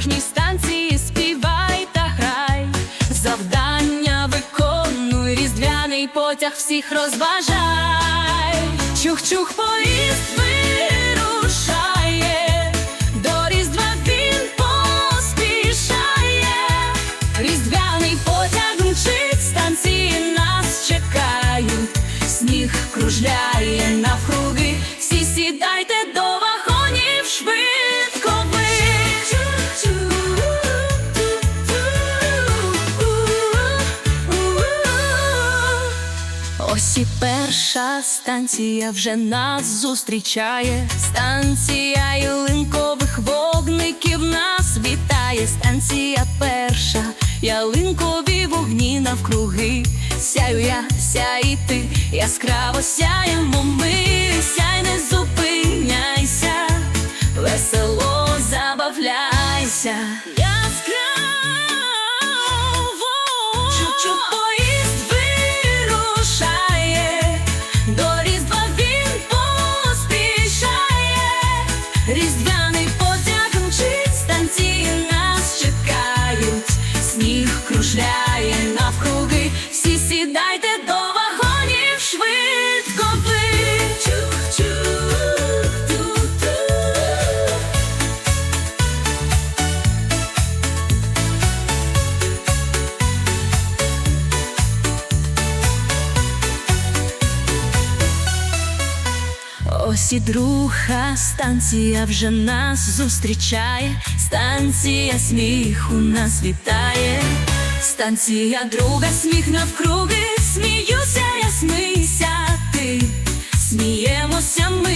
кожній станції співай та грай. Завдання виконуй, різдвяний потяг всіх розважай. Чух-чух, поїзд вирушає, Ось перша станція вже нас зустрічає. Станція ялинкових вогників нас вітає. Станція перша, ялинкові вогні навкруги. Сяю я, сяй ти, яскраво сяємо ми, сяй не зупиняйся, Ось і друга станція вже нас зустрічає, станція сміху нас вітає, станція друга, сміх навкруги, сміюся, я смійся ти, сміємося ми.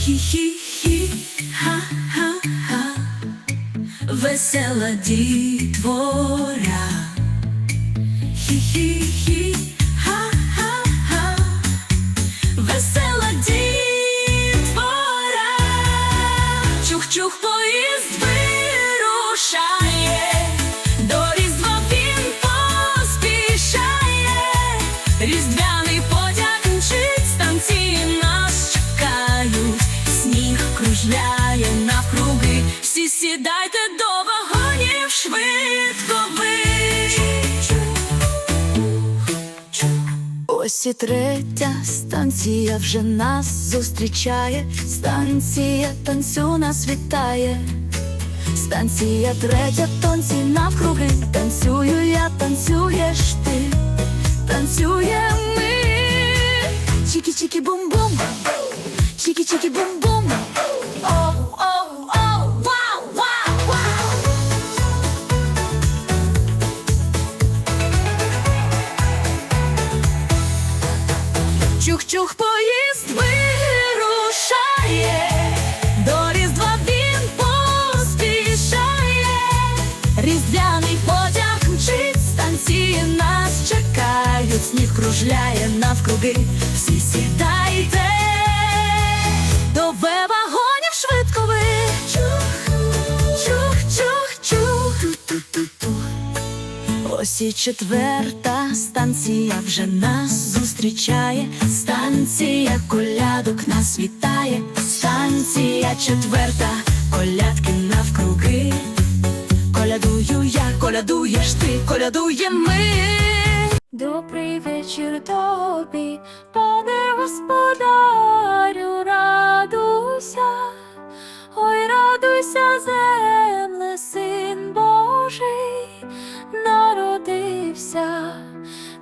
Хі-хі-хі, ха-ха-ха, весела дітвора. Хі-хі-хі, третя станція вже нас зустрічає, станція танцю нас вітає. Станція третя, тонці навкруги, танцюю я, танцюєш ти, танцюємо Чух-чух, поїзд вирушає, до різдва він поспішає, різдвяний потяг мчить, станції нас чекають, сніг кружляє навкруги, всі сідайте, до вагонів швидко ви. Чух, чух, чух, чух. Ту-ту-ту-ту. Ось і четверта станція вже нас зустрічає, станція колядок нас вітає, станція четверта, колядки навкруги. Колядую я, колядуєш ти, колядуємо ми. Добрий вечір тобі,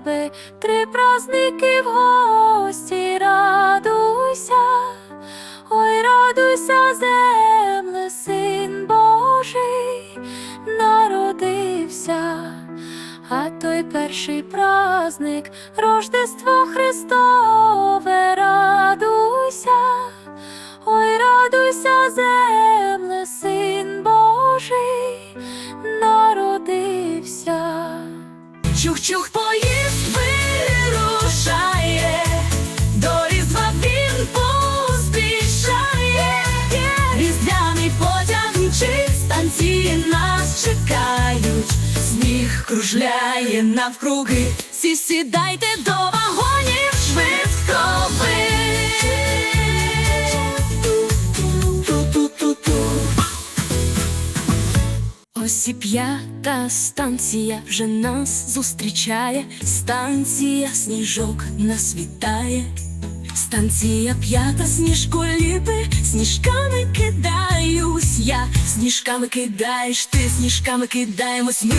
тебе, три праздники в гості радуйся, ой, радуйся, земле, син Божий, народився, а той перший праздник, Рождество Христове, радуйся, ой, радуйся, земле, син Божий. Чух-чух, пої. Кружляє навкруги. Всі сідайте до вагонів швидко ви. Ось і п'ята станція вже нас зустрічає. Станція сніжок нас вітає. Станція п'ята сніжко ліпи, сніжками кидаюсь я, сніжками кидаєш ти, сніжками кидаємось ми.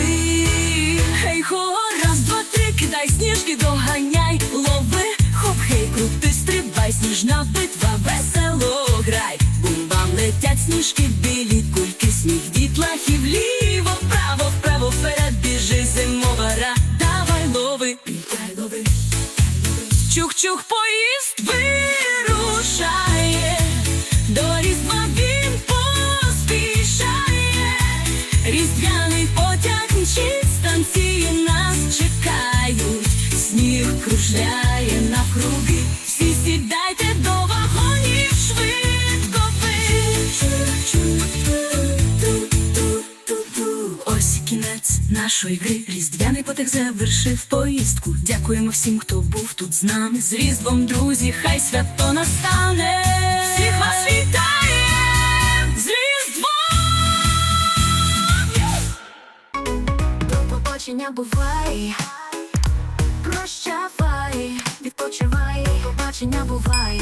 Хей, хо, раз, два, три, кидай сніжки, доганяй, лови, хоп, хей, крути, стрибай, сніжна битва, весело грай. Бум-бам летять сніжки, білі кульки, сніг дітлахів, ліво, вправо, вправо, вперед біжи, зимова ра, давай лови. Чух-чух поїзд кружляє навкруги, всі сідайте до вагонів швидко Ось кінець нашої гри. Різдвяний потяг завершив поїздку. Дякуємо всім, хто був тут з нами. З різдвом, друзі, хай свято настане. Всіх вас побачення бувай, прощавай, відпочивай, побачення бувай.